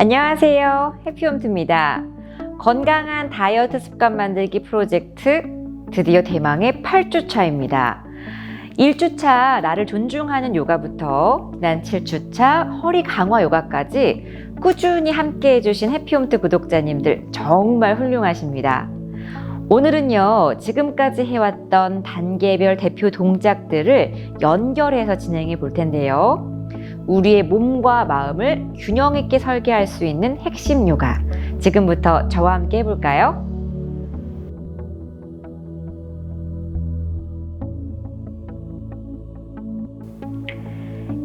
안녕하세요. 해피홈트입니다. 건강한 다이어트 습관 만들기 프로젝트 드디어 대망의 8주 차입니다. 1주차 나를 존중하는 요가부터 난 7주차 허리 강화 요가까지 꾸준히 함께 해주신 해피홈트 구독자님들 정말 훌륭하십니다. 오늘은요, 지금까지 해왔던 단계별 대표 동작들을 연결해서 진행해 볼 텐데요. 우리의 몸과 마음을 균형 있게 설계할 수 있는 핵심 요가. 지금부터 저와 함께 해볼까요?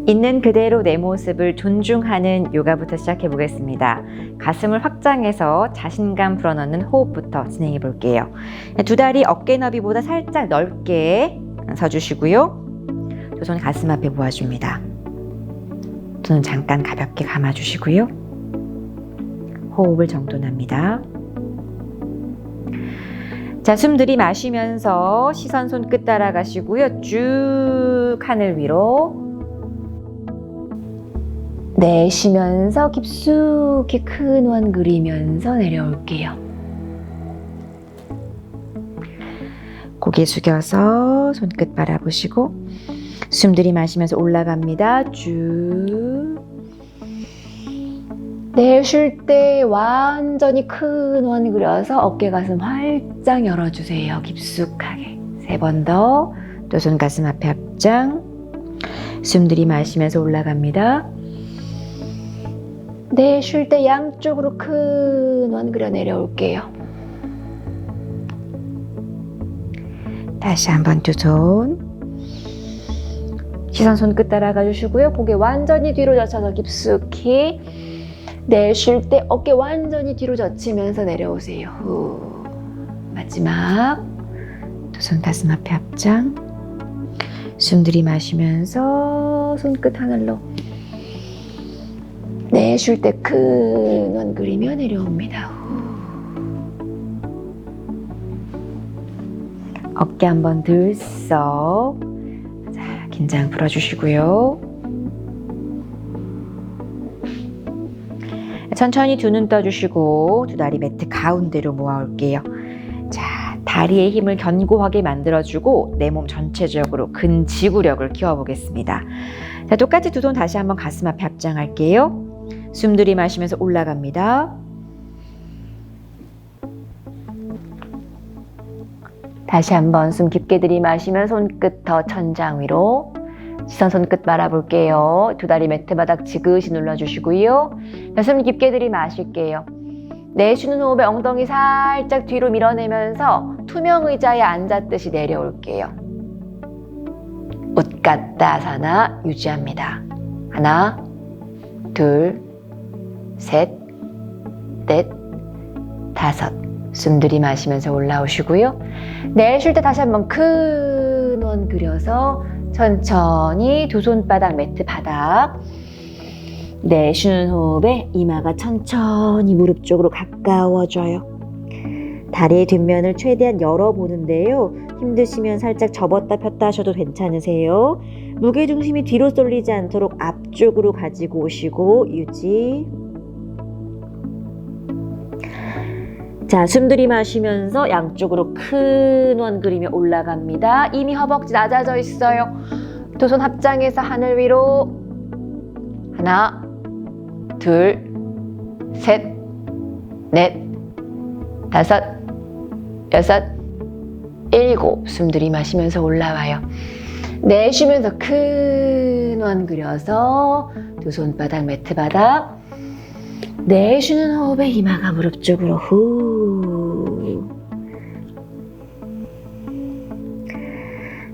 있는 그대로 내 모습을 존중하는 요가부터 시작해 보겠습니다. 가슴을 확장해서 자신감 불어넣는 호흡부터 진행해 볼게요. 두 다리 어깨 너비보다 살짝 넓게 서주시고요. 두 손 가슴 앞에 모아줍니다. 두눈 잠깐 가볍게 감아주시고요. 호흡을 정돈합니다. 자, 숨 들이마시면서 시선 손끝 따라가시고요. 쭉 하늘 위로 내쉬면서 깊숙이 큰 원 그리면서 내려올게요. 고개 숙여서 손끝 바라보시고 숨 들이마시면서 올라갑니다. 쭉. 내쉴 때 완전히 큰 원 그려서 어깨 가슴 활짝 열어주세요. 깊숙하게. 세 번 더. 또 손 가슴 앞에 합장. 숨 들이마시면서 올라갑니다. 네, 쉴때 양쪽으로 큰 원 그려 내려올게요. 다시 한번 두 손. 시선 손끝 따라가 주시고요. 고개 완전히 뒤로 젖혀서 깊숙이. 네, 쉴때 어깨 완전히 뒤로 젖히면서 내려오세요. 후. 마지막. 두 손 가슴 앞에 합장. 숨 들이마시면서 손끝 하늘로 내쉴 때큰 원 그리며 내려옵니다. 어깨 한번 들썩. 자, 긴장 풀어주시고요. 천천히 두 눈 떠주시고 두 다리 매트 가운데로 모아올게요. 자, 다리의 힘을 견고하게 만들어주고 내 몸 전체적으로 근지구력을 키워보겠습니다. 자, 똑같이 두 손 다시 한번 가슴 앞에 합장할게요. 숨 들이마시면서 올라갑니다. 다시 한번 숨 깊게 들이마시면 손끝 더 천장 위로 시선 손끝 바라볼게요. 두 다리 매트 바닥 지그시 눌러주시고요. 숨 깊게 들이마실게요. 내쉬는 호흡에 엉덩이 살짝 뒤로 밀어내면서 투명 의자에 앉았듯이 내려올게요. 웃갔다사나 유지합니다. 하나, 둘, 셋, 넷, 다섯. 숨 들이마시면서 올라오시고요. 내쉴 때 다시 한번 큰 원 그려서 천천히 두 손바닥 매트 바닥. 내쉬는 호흡에 이마가 천천히 무릎 쪽으로 가까워져요. 다리의 뒷면을 최대한 열어보는데요. 힘드시면 살짝 접었다 폈다 하셔도 괜찮으세요. 무게중심이 뒤로 쏠리지 않도록 앞쪽으로 가지고 오시고 유지. 자, 숨 들이마시면서 양쪽으로 큰 원 그리며 올라갑니다. 이미 허벅지 낮아져 있어요. 두 손 합장해서 하늘 위로 하나, 둘, 셋, 넷, 다섯, 여섯, 일곱. 숨 들이마시면서 올라와요. 내쉬면서 큰 원 그려서 두 손바닥 매트 바닥 내쉬는 호흡에 이마가 무릎 쪽으로 후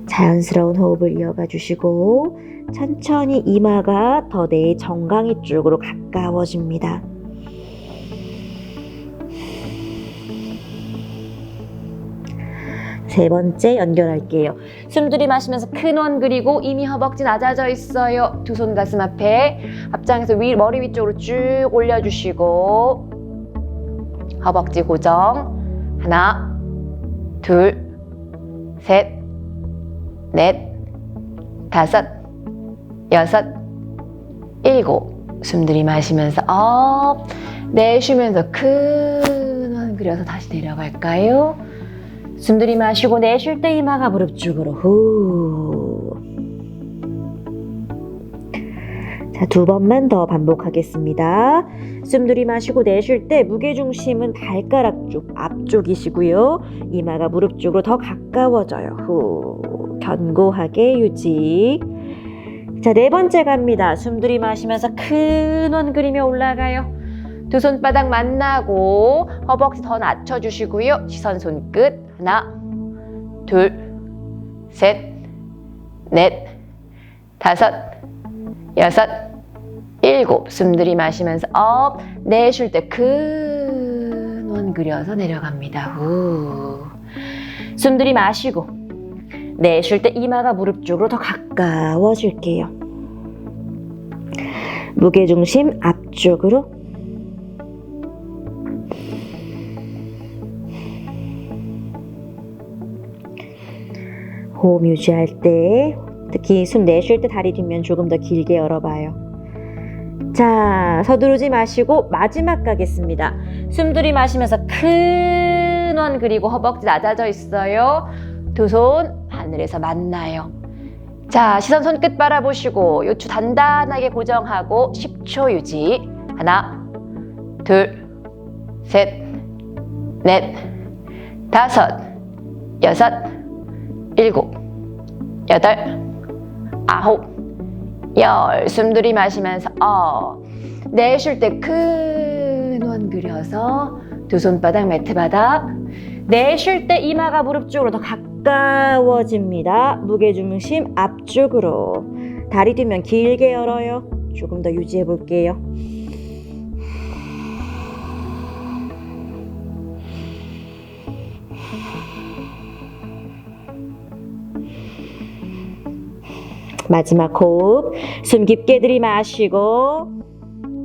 자연스러운 호흡을 이어가 주시고 천천히 이마가 더 내 정강이 쪽으로 가까워집니다. 세 번째 연결할게요. 숨 들이마시면서 큰 원 그리고 이미 허벅지 낮아져 있어요. 두 손 가슴 앞에 앞장에서 위 머리 위쪽으로 쭉 올려주시고 허벅지 고정 하나 둘 셋 넷 다섯 여섯 일곱 숨 들이마시면서 업. 내쉬면서 큰 원 그려서 다시 내려갈까요? 숨 들이 마시고 내쉴 때 이마가 무릎 쪽으로 후. 자, 두 번만 더 반복하겠습니다. 숨 들이 마시고 내쉴 때 무게중심은 발가락 쪽 앞쪽이시고요. 이마가 무릎 쪽으로 더 가까워져요. 후. 견고하게 유지. 자, 네 번째 갑니다. 숨 들이 마시면서 큰 원 그리며 올라가요. 두 손바닥 만나고 허벅지 더 낮춰주시고요. 시선 손끝 하나, 둘, 셋, 넷, 다섯, 여섯, 일곱. 숨 들이마시면서 업, 내쉴 때 큰 원 그려서 내려갑니다. 후. 숨 들이마시고 내쉴 때 이마가 무릎 쪽으로 더 가까워질게요. 무게중심 앞쪽으로 호흡 유지할 때 특히 숨 내쉴 때 다리 뒷면 조금 더 길게 열어봐요. 자, 서두르지 마시고 마지막 가겠습니다. 숨 들이마시면서 큰 원 그리고 허벅지 낮아져 있어요. 두 손 하늘에서 만나요. 자, 시선 손끝 바라보시고 요추 단단하게 고정하고 10초 유지. 하나, 둘, 셋, 넷, 다섯, 여섯, 일곱, 여덟, 아홉, 열. 숨 들이마시면서 어. 내쉴 때 큰 원 그려서 두 손바닥 매트 바닥. 내쉴 때 이마가 무릎 쪽으로 더 가까워집니다. 무게 중심 앞쪽으로. 다리 뒷면 길게 열어요. 조금 더 유지해 볼게요. 마지막 호흡. 숨 깊게 들이마시고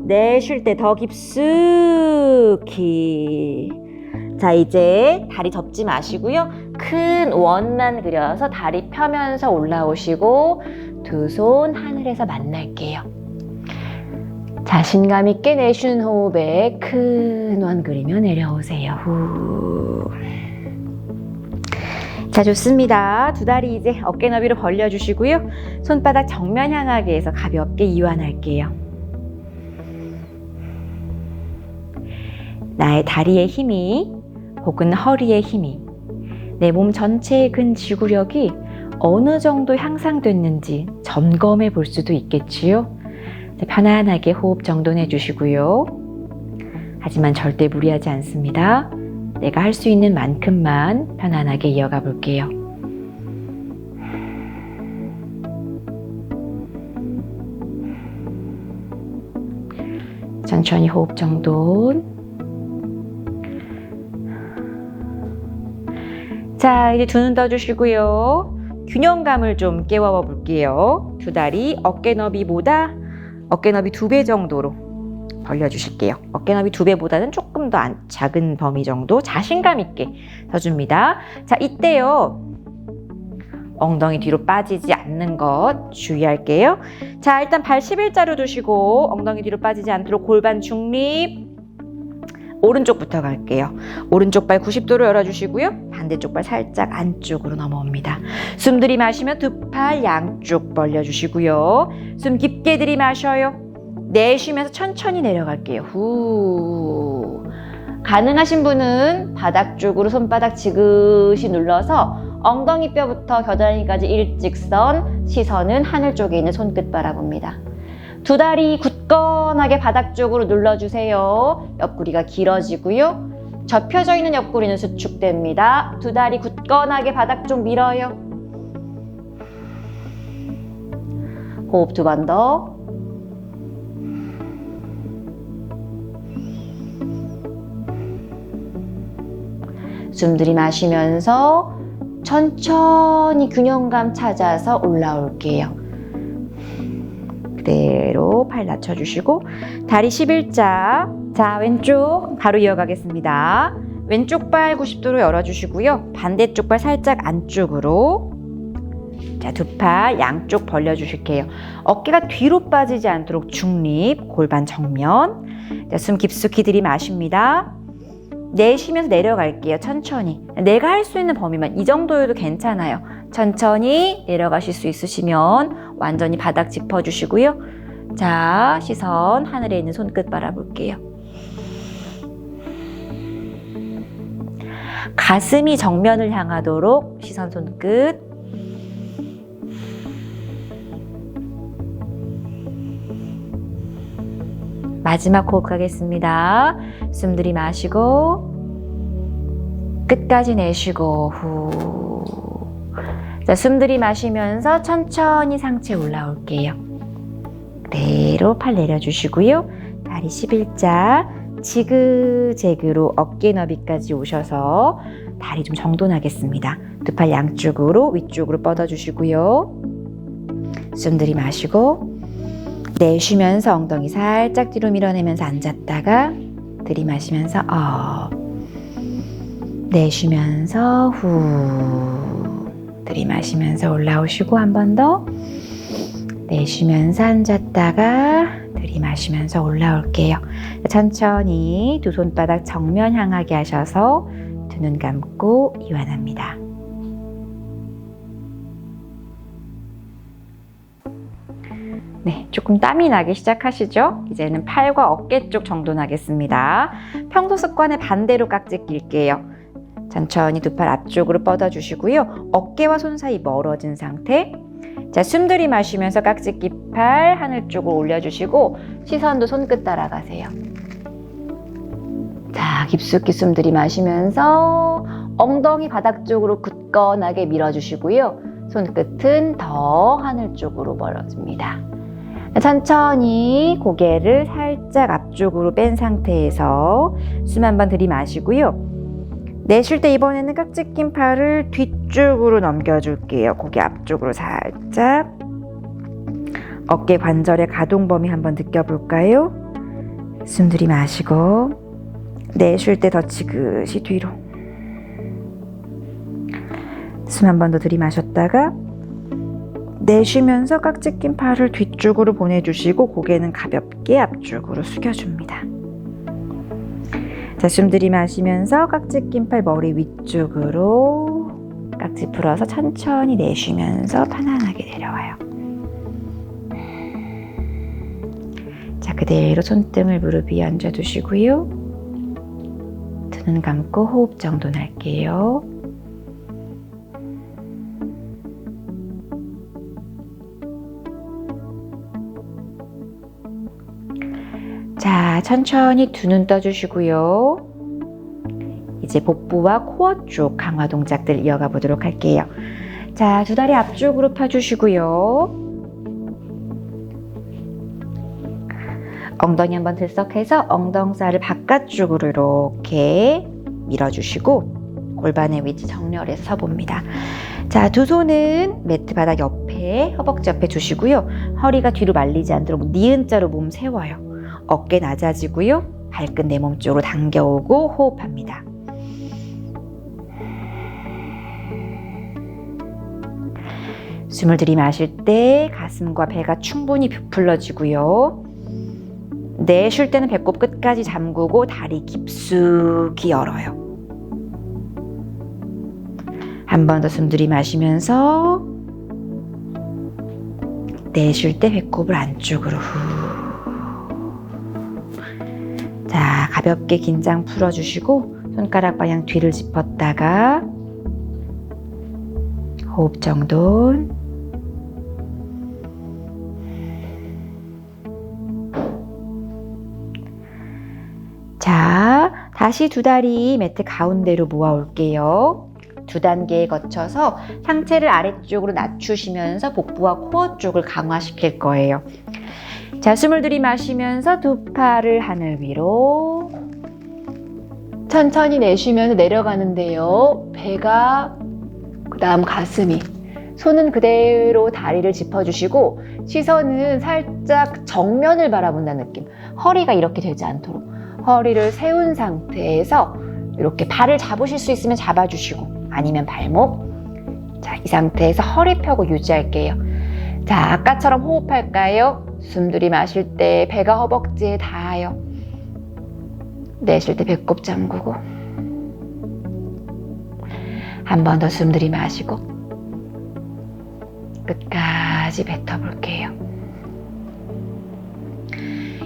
내쉴 때 더 깊숙이. 자, 이제 다리 접지 마시고요. 큰 원만 그려서 다리 펴면서 올라오시고 두 손 하늘에서 만날게요. 자신감 있게 내쉬는 호흡에 큰 원 그리며 내려오세요. 후. 자, 좋습니다. 두 다리 이제 어깨 너비로 벌려주시고요. 손바닥 정면 향하게 해서 가볍게 이완할게요. 나의 다리의 힘이 혹은 허리의 힘이 내 몸 전체의 근 지구력이 어느 정도 향상됐는지 점검해 볼 수도 있겠지요. 자, 편안하게 호흡 정돈해 주시고요. 하지만 절대 무리하지 않습니다. 내가 할 수 있는 만큼만 편안하게 이어가 볼게요. 천천히 호흡 정돈. 자, 이제 두 눈 떠주시고요. 균형감을 좀 깨워 볼게요. 두 다리 어깨 너비보다 어깨 너비 두 배 정도로 벌려주실게요. 어깨 너비 두 배보다는 조금 더 안- 작은 범위 정도 자신감 있게 서줍니다. 자, 이때요. 엉덩이 뒤로 빠지지 않는 것 주의할게요. 자, 일단 발 11자로 두시고 엉덩이 뒤로 빠지지 않도록 골반 중립. 오른쪽부터 갈게요. 오른쪽 발 90도로 열어주시고요. 반대쪽 발 살짝 안쪽으로 넘어옵니다. 숨 들이마시면 두 팔 양쪽 벌려주시고요. 숨 깊게 들이마셔요. 내쉬면서 천천히 내려갈게요. 후. 가능하신 분은 바닥 쪽으로 손바닥 지그시 눌러서 엉덩이 뼈부터 겨드랑이까지 일직선, 시선은 하늘 쪽에 있는 손끝 바라봅니다. 두 다리 굳건하게 바닥 쪽으로 눌러주세요. 옆구리가 길어지고요. 접혀져 있는 옆구리는 수축됩니다. 두 다리 굳건하게 바닥 쪽 밀어요. 호흡 두 번 더. 숨 들이마시면서 천천히 균형감 찾아서 올라올게요. 그대로 팔 낮춰주시고 다리 11자 자 왼쪽 바로 이어가겠습니다. 왼쪽 발 90도로 열어주시고요. 반대쪽 발 살짝 안쪽으로 자 자, 두팔 양쪽 벌려주실게요. 어깨가 뒤로 빠지지 않도록 중립, 골반 정면. 자, 숨 깊숙이 들이마십니다. 내쉬면서 내려갈게요. 천천히. 내가 할 수 있는 범위만 이 정도여도 괜찮아요. 천천히 내려가실 수 있으시면 완전히 바닥 짚어주시고요. 자, 시선 하늘에 있는 손끝 바라볼게요. 가슴이 정면을 향하도록 시선 손끝. 마지막 호흡 가겠습니다. 숨 들이마시고 끝까지 내쉬고 후. 자, 숨 들이마시면서 천천히 상체 올라올게요. 그대로 팔 내려주시고요. 다리 11자 지그재그로 어깨 너비까지 오셔서 다리 좀 정돈하겠습니다. 두 팔 양쪽으로 위쪽으로 뻗어주시고요. 숨 들이마시고 내쉬면서 엉덩이 살짝 뒤로 밀어내면서 앉았다가 들이마시면서 업 내쉬면서 후 들이마시면서 올라오시고 한 번 더 내쉬면서 앉았다가 들이마시면서 올라올게요. 천천히 두 손바닥 정면 향하게 하셔서 두 눈 감고 이완합니다. 네, 조금 땀이 나기 시작하시죠? 이제는 팔과 어깨 쪽 정돈하겠습니다. 평소 습관의 반대로 깍지 낄게요. 천천히 두 팔 앞쪽으로 뻗어주시고요. 어깨와 손 사이 멀어진 상태. 자, 숨 들이마시면서 깍지 끼팔 하늘 쪽으로 올려주시고 시선도 손끝 따라가세요. 자, 깊숙이 숨 들이마시면서 엉덩이 바닥 쪽으로 굳건하게 밀어주시고요. 손끝은 더 하늘 쪽으로 멀어집니다. 천천히 고개를 살짝 앞쪽으로 뺀 상태에서 숨 한번 들이마시고요. 내쉴 때 이번에는 깍지 낀 팔을 뒤쪽으로 넘겨줄게요. 고개 앞쪽으로 살짝. 어깨 관절의 가동 범위 한번 느껴볼까요? 숨 들이마시고 내쉴 때 더 지그시 뒤로. 숨 한 번 더 들이마셨다가 내쉬면서 깍지 낀 팔을 뒤쪽으로 보내주시고 고개는 가볍게 앞쪽으로 숙여줍니다. 자, 숨 들이마시면서 깍지 낀 팔 머리 위쪽으로 깍지 풀어서 천천히 내쉬면서 편안하게 내려와요. 자, 그대로 손등을 무릎 위에 얹어두시고요. 두 눈 감고 호흡 정돈할게요. 자, 천천히 두 눈 떠주시고요. 이제 복부와 코어 쪽 강화 동작들 이어가 보도록 할게요. 자, 두 다리 앞쪽으로 펴주시고요. 엉덩이 한번 들썩해서 엉덩살을 바깥쪽으로 이렇게 밀어주시고 골반의 위치 정렬해서 서봅니다. 자, 두 손은 매트 바닥 옆에 허벅지 옆에 주시고요. 허리가 뒤로 말리지 않도록 니은자로 몸 세워요. 어깨 낮아지고요. 발끝 내 몸 쪽으로 당겨오고 호흡합니다. 숨을 들이마실 때 가슴과 배가 충분히 부풀러지고요. 내쉴 때는 배꼽 끝까지 잠그고 다리 깊숙이 열어요. 한 번 더 숨 들이마시면서 내쉴 때 배꼽을 안쪽으로 후. 자, 가볍게 긴장 풀어주시고 손가락 방향 뒤를 짚었다가 호흡 정돈. 자, 다시 두 다리 매트 가운데로 모아 올게요. 두 단계에 거쳐서 상체를 아래쪽으로 낮추시면서 복부와 코어 쪽을 강화시킬 거예요. 자, 숨을 들이마시면서 두 팔을 하늘 위로. 천천히 내쉬면서 내려가는데요. 배가 그다음 가슴이 손은 그대로 다리를 짚어주시고 시선은 살짝 정면을 바라본다는 느낌. 허리가 이렇게 되지 않도록 허리를 세운 상태에서 이렇게 발을 잡으실 수 있으면 잡아주시고 아니면 발목 자, 이 상태에서 허리 펴고 유지할게요. 자, 아까처럼 호흡할까요? 숨 들이마실 때 배가 허벅지에 닿아요. 내쉴 때 배꼽 잠그고. 한 번 더 숨 들이마시고. 끝까지 뱉어볼게요.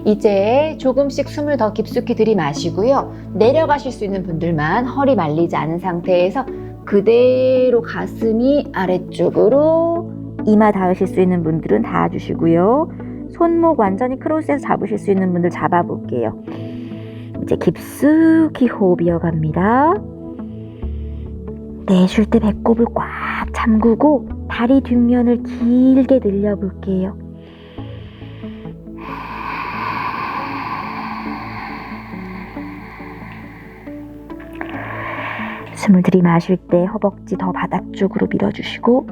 이제 조금씩 숨을 더 깊숙이 들이마시고요. 내려가실 수 있는 분들만 허리 말리지 않은 상태에서 그대로 가슴이 아래쪽으로 이마 닿으실 수 있는 분들은 닿아주시고요. 손목 완전히 크로스해서 잡으실 수 있는 분들 잡아볼게요. 이제 깊숙이 호흡 이어갑니다. 내쉴 때 배꼽을 꽉 잠그고 다리 뒷면을 길게 늘려볼게요. 숨을 들이마실 때 허벅지 더 바닥 쪽으로 밀어주시고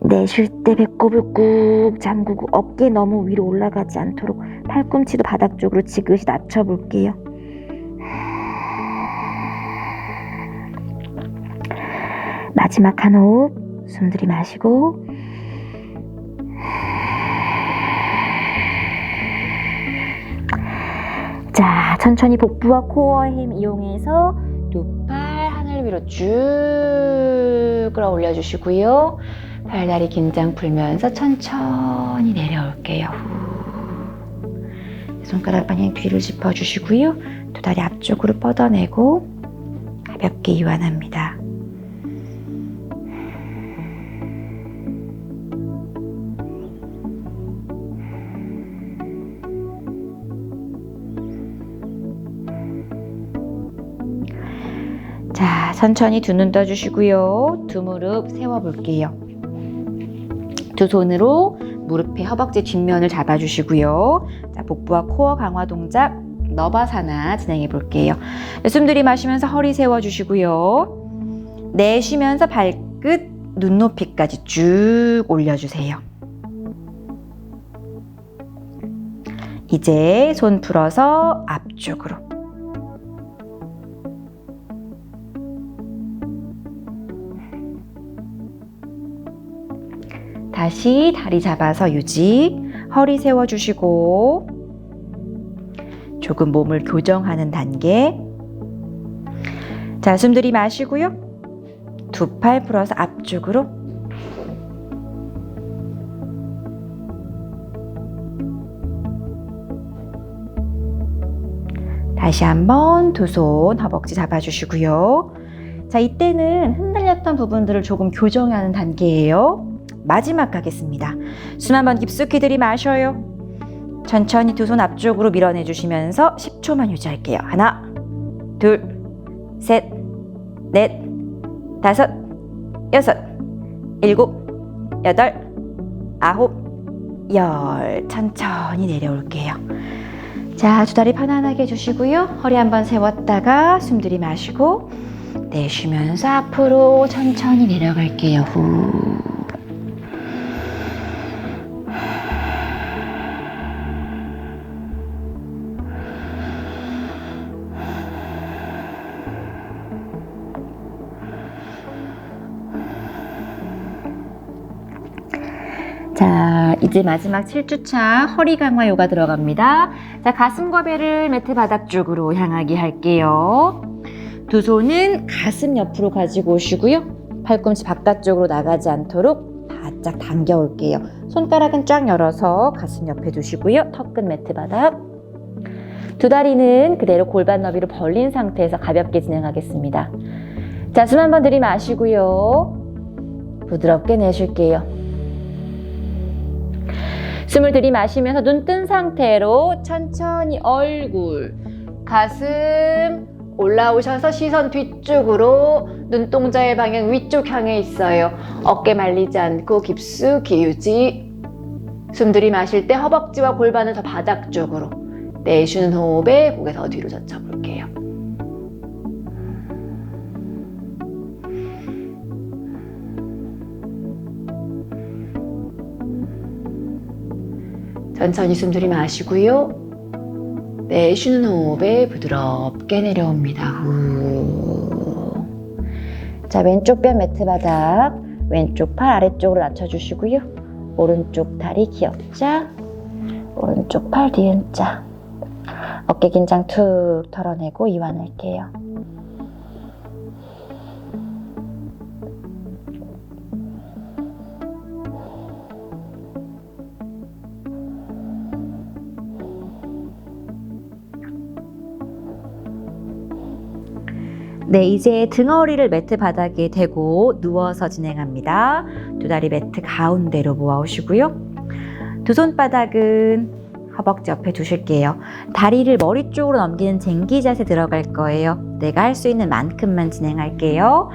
내 쉴 때 배꼽을 꾹 잠그고 어깨 너무 위로 올라가지 않도록 팔꿈치도 바닥 쪽으로 지그시 낮춰볼게요. 마지막 한 호흡 숨 들이마시고 자 천천히 복부와 코어의 힘 이용해서 두 팔 하늘 위로 쭉 끌어올려 주시고요. 팔다리 긴장 풀면서 천천히 내려올게요. 후. 손가락 방향 뒤를 짚어주시고요. 두 다리 앞쪽으로 뻗어내고 가볍게 이완합니다. 자, 천천히 두 눈 떠주시고요. 두 무릎 세워볼게요. 두 손으로 무릎의 허벅지 뒷면을 잡아주시고요. 자, 복부와 코어 강화 동작 너바사나 진행해 볼게요. 숨 들이마시면서 허리 세워주시고요. 내쉬면서 발끝 눈높이까지 쭉 올려주세요. 이제 손 풀어서 앞쪽으로. 다시 다리 잡아서 유지. 허리 세워주시고, 조금 몸을 교정하는 단계. 자, 숨 들이마시고요. 두 팔 풀어서 앞쪽으로. 다시 한번 두 손 허벅지 잡아주시고요. 자, 이때는 흔들렸던 부분들을 조금 교정하는 단계예요. 마지막 가겠습니다. 숨 한번 깊숙이 들이마셔요. 천천히 두 손 앞쪽으로 밀어내 주시면서 10초만 유지할게요. 하나, 둘, 셋, 넷, 다섯, 여섯, 일곱, 여덟, 아홉, 열. 천천히 내려올게요. 자, 두 다리 편안하게 해주시고요. 허리 한번 세웠다가 숨 들이마시고 내쉬면서 앞으로 천천히 내려갈게요. 후. 이제 마지막 7주차 허리 강화 요가 들어갑니다. 자, 가슴과 배를 매트 바닥 쪽으로 향하게 할게요. 두 손은 가슴 옆으로 가지고 오시고요. 팔꿈치 바깥쪽으로 나가지 않도록 바짝 당겨 올게요. 손가락은 쫙 열어서 가슴 옆에 두시고요. 턱끝 매트 바닥. 두 다리는 그대로 골반 너비로 벌린 상태에서 가볍게 진행하겠습니다. 자, 숨 한번 들이마시고요. 부드럽게 내쉴게요. 숨을 들이마시면서 눈 뜬 상태로 천천히 얼굴, 가슴 올라오셔서 시선 뒤쪽으로 눈동자의 방향 위쪽 향해 있어요. 어깨 말리지 않고 깊숙이 유지. 숨 들이마실 때 허벅지와 골반을 더 바닥 쪽으로. 내쉬는 호흡에 고개 더 뒤로 젖혀볼게요. 천천히 숨 들이마 시고요. 내쉬는 호흡에 부드럽게 내려옵니다. 후. 자, 왼쪽 뼈 매트 바닥, 왼쪽 팔 아래쪽으로 낮춰주시고요. 오른쪽 다리 기역자, 오른쪽 팔 뒤은자. 어깨 긴장 툭 털어내고 이완할게요. 네, 이제 등허리를 매트 바닥에 대고 누워서 진행합니다. 두 다리 매트 가운데로 모아오시고요. 두 손바닥은 허벅지 옆에 두실게요. 다리를 머리 쪽으로 넘기는 쟁기 자세 들어갈 거예요. 내가 할 수 있는 만큼만 진행할게요.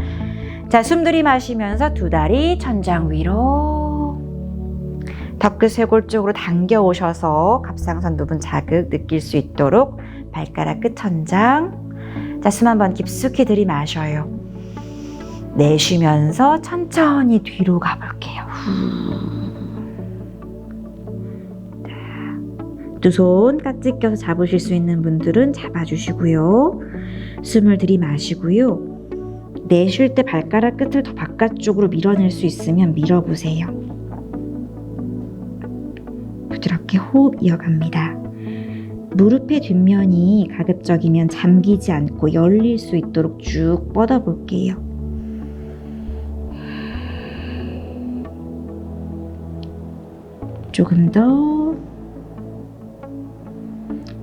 자, 숨 들이마시면서 두 다리 천장 위로. 턱끝 쇄골 쪽으로 당겨 오셔서 갑상선 부분 자극 느낄 수 있도록 발가락 끝 천장. 자, 숨 한번 깊숙이 들이마셔요. 내쉬면서 천천히 뒤로 가볼게요. 두 손 깍지 껴서 잡으실 수 있는 분들은 잡아주시고요. 숨을 들이마시고요. 내쉴 때 발가락 끝을 더 바깥쪽으로 밀어낼 수 있으면 밀어보세요. 부드럽게 호흡 이어갑니다. 무릎의 뒷면이 가급적이면 잠기지 않고 열릴 수 있도록 쭉 뻗어 볼게요. 조금 더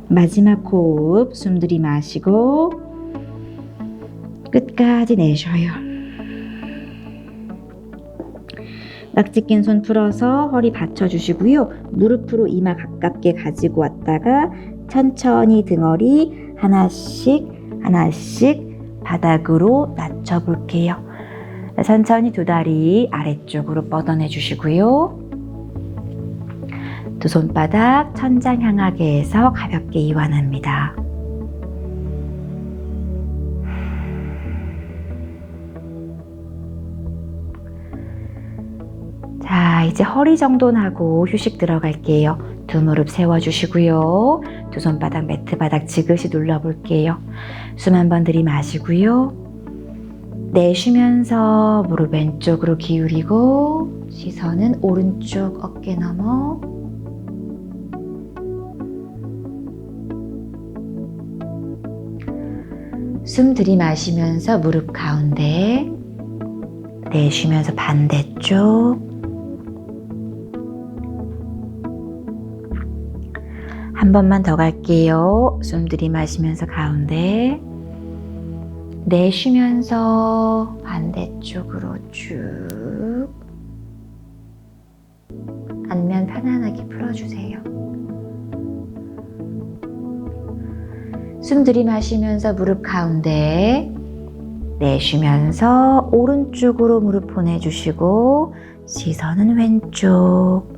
마지막 호흡 숨 들이마시고 끝까지 내쉬어요. 낙지 낀 손 풀어서 허리 받쳐주시고요. 무릎으로 이마 가깝게 가지고 왔다가 천천히 등허리 하나씩 하나씩 바닥으로 낮춰볼게요. 천천히 두 다리 아래쪽으로 뻗어내 주시고요. 두 손바닥 천장 향하게 해서 가볍게 이완합니다. 자, 이제 허리 정돈하고 휴식 들어갈게요. 두 무릎 세워주시고요. 두 손바닥 매트 바닥 지그시 눌러볼게요. 숨 한 번 들이마시고요. 내쉬면서 무릎 왼쪽으로 기울이고 시선은 오른쪽 어깨 너머 숨 들이마시면서 무릎 가운데 내쉬면서 반대쪽 한 번만 더 갈게요. 숨 들이마시면서 가운데 내쉬면서 반대쪽으로 쭉 안면 편안하게 풀어주세요. 숨 들이마시면서 무릎 가운데 내쉬면서 오른쪽으로 무릎 보내주시고 시선은 왼쪽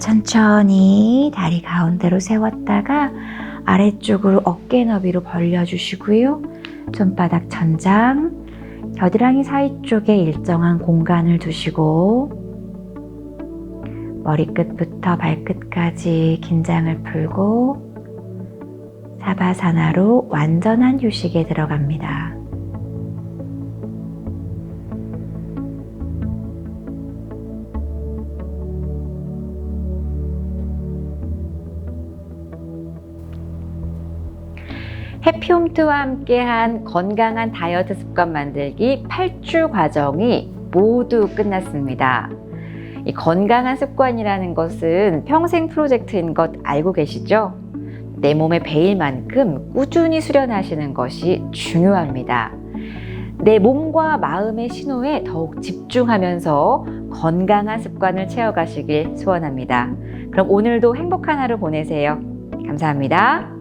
천천히 다리 가운데로 세웠다가 아래쪽으로 어깨 너비로 벌려주시고요. 손바닥 천장, 겨드랑이 사이 쪽에 일정한 공간을 두시고 머리끝부터 발끝까지 긴장을 풀고 사바사나로 완전한 휴식에 들어갑니다. 해피홈트와 함께한 건강한 다이어트 습관 만들기 8주 과정이 모두 끝났습니다. 이 건강한 습관이라는 것은 평생 프로젝트인 것 알고 계시죠? 내 몸에 배일 만큼 꾸준히 수련하시는 것이 중요합니다. 내 몸과 마음의 신호에 더욱 집중하면서 건강한 습관을 채워가시길 소원합니다. 그럼 오늘도 행복한 하루 보내세요. 감사합니다.